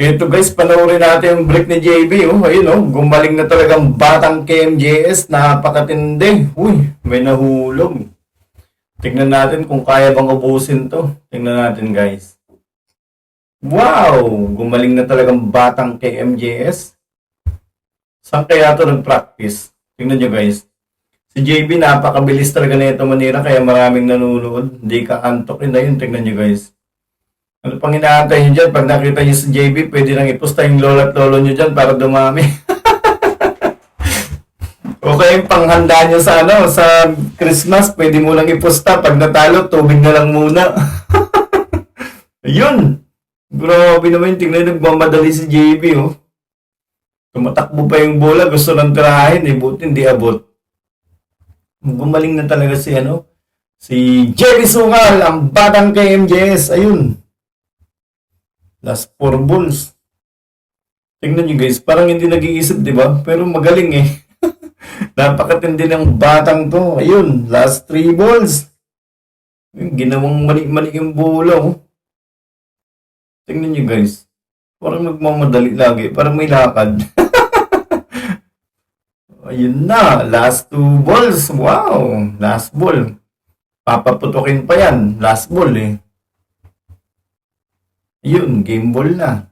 Ito guys, panoorin natin yung break ni JB. Oh. Ayun oh, gumaling na talagang batang KMJS. Napakatindi. Uy, may nahulog. Tingnan natin kung kaya bang ubusin to. Tingnan natin guys. Wow! Gumaling na talagang batang KMJS. Saan kaya to nag-practice? Tingnan nyo guys. Si JB napakabilis talaga na ito manira kaya maraming nanonood. Hindi ka antok na yun. Tingnan nyo guys. Ano pang inaantay nyo dyan? Pag nakita nyo si JB, pwede nang iposta yung lola at lolo nyo dyan para dumami. okay, yung panghanda nyo sa ano, sa Christmas, pwede mo lang iposta. Pag natalo, tubig na lang muna. Ayun! Grabe naman, tingnan nagmamadali si JB, oh. Tumatakbo pa yung bola, gusto nang tirahin, eh, buti hindi abot. Gumaling na talaga si ano, si Jerry Sungal, ang batang KMJS, ayun. Last four balls. Tingnan nyo guys, parang hindi nag-iisip, di ba? Pero magaling eh. Napakatindi ng batang to. Ayun, last three balls. Yung ginawang mali-mali yung bola, oh. Tingnan nyo guys. Parang nagmamadali lagi. Parang may lakad. Ayun na. Last two balls. Wow. Last ball. Papaputukin pa yan. Last ball eh. Yun. Game ball na.